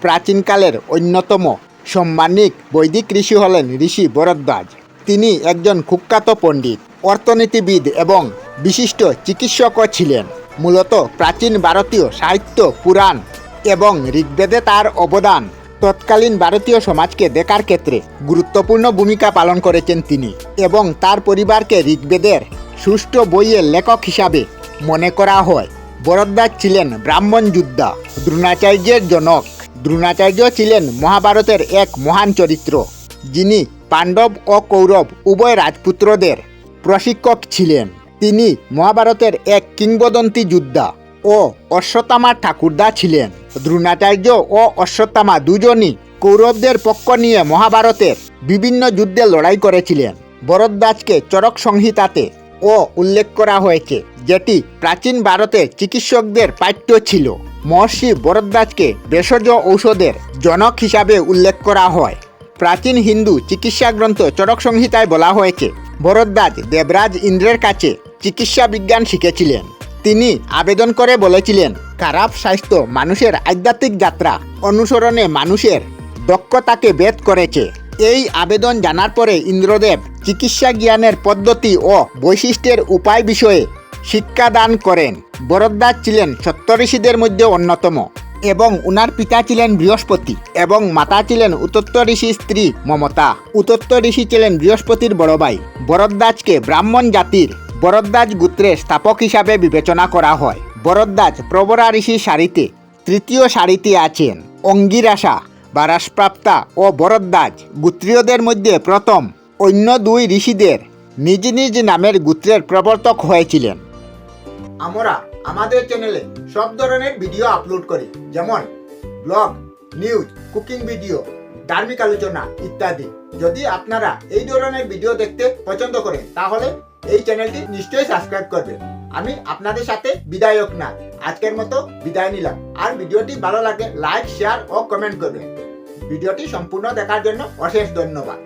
প্রাচীনকালের অন্যতম সম্মানিক বৈদিক ঋষি হলেন ঋষি ভরদ্বাজ তিনি একজন কুখ্যাত পণ্ডিত, অর্থনীতিবিদ এবং বিশিষ্ট চিকিৎসকও ছিলেন। মূলত প্রাচীন ভারতীয় সাহিত্য, পুরাণ এবং ঋগ্বেদে তার অবদান। তৎকালীন ভারতীয় সমাজকে দেখার ক্ষেত্রে গুরুত্বপূর্ণ ভূমিকা পালন করেছেন তিনি এবং তার পরিবারকে ঋগ্বেদের সুষ্ঠু বইয়ের লেখক হিসাবে মনে করা হয়। বরদ্দাজ ছিলেন ব্রাহ্মণ যোদ্ধা, দ্রোণাচার্যের জনক দ্রোণাচার্য ছিলেন মহাভারতের এক মহান চরিত্র, যিনি পাণ্ডব ও কৌরব উভয় রাজপুত্রদের প্রশিক্ষক ছিলেন। তিনি মহাভারতের এক কিংবদন্তি যোদ্ধা ও অশ্বত্থামা ঠাকুরদা ছিলেন। দ্রোণাচার্য ও অশ্বত্থামা দুজনই কৌরবদের পক্ষ নিয়ে মহাভারতের বিভিন্ন যুদ্ধে লড়াই করেছিলেন। ভরদ্বাজকে চরক সংহিতাতে ও উল্লেখ করা হয়েছে যেটি প্রাচীন ভারতের চিকিৎসকদের পাঠ্য ছিল। মহর্ষি ভরদ্বাজকে ভেষজ ঔষধের জনক হিসাবে উল্লেখ করা হয়। প্রাচীন হিন্দু চিকিৎসা গ্রন্থ চরক সংহিতায় বলা হয়েছে ভরদ্বাজ দেবরাজ ইন্দ্রের কাছে চিকিৎসা বিজ্ঞান শিখেছিলেন। তিনি আবেদন করে বলেছিলেন, খারাপ স্বাস্থ্য মানুষের আধ্যাত্মিক যাত্রা অনুসরণে মানুষের দক্ষতাকে বেদ করেছে। এই আবেদন জানার পরে ইন্দ্রদেব চিকিৎসা জ্ঞানের পদ্ধতি ও বৈশিষ্ট্যের উপায় বিষয়ে শিক্ষাদান করেন। বরদ্দাজ ছিলেন সপ্তঋষিদের মধ্যে অন্যতম এবং উনার পিতা ছিলেন বৃহস্পতি এবং মাতা ছিলেন উতত্ত ঋষির স্ত্রী মমতা। উতত্ত ঋষি ছিলেন বৃহস্পতির বড় ভাই। বরদ্দাজকে ব্রাহ্মণ জাতির বরদ্দাজ গোত্রের স্থাপক হিসাবে বিবেচনা করা হয়। বরদ্দাজ প্রবরা ঋষির সারিতে তৃতীয় সারিতে আছেন। অঙ্গিরাসা, বারাসপ্রাপ্তা ও বরদ্দাজ গোত্রীয়দের মধ্যে প্রথম অন্য দুই ঋষিদের নিজ নিজ নামের গোত্রের প্রবর্তক হয়েছিলেন। আমরা আমাদের চ্যানেলে সব ধরনের ভিডিও আপলোড করি, যেমন ব্লগ নিউজ কুকিং ভিডিও ধার্মিক আলোচনা ইত্যাদি। যদি আপনারা এই ধরনের ভিডিও দেখতে পছন্দ করেন, তাহলে এই চ্যানেলটি নিশ্চয়ই সাবস্ক্রাইব করবেন আমি আপনাদের সাথে বিদায়ক না, আজকের মতো বিদায় নিলাম। আর ভিডিওটি ভালো লাগে লাইক শেয়ার ও কমেন্ট করবেন। ভিডিওটি সম্পূর্ণ দেখার জন্য অশেষ ধন্যবাদ।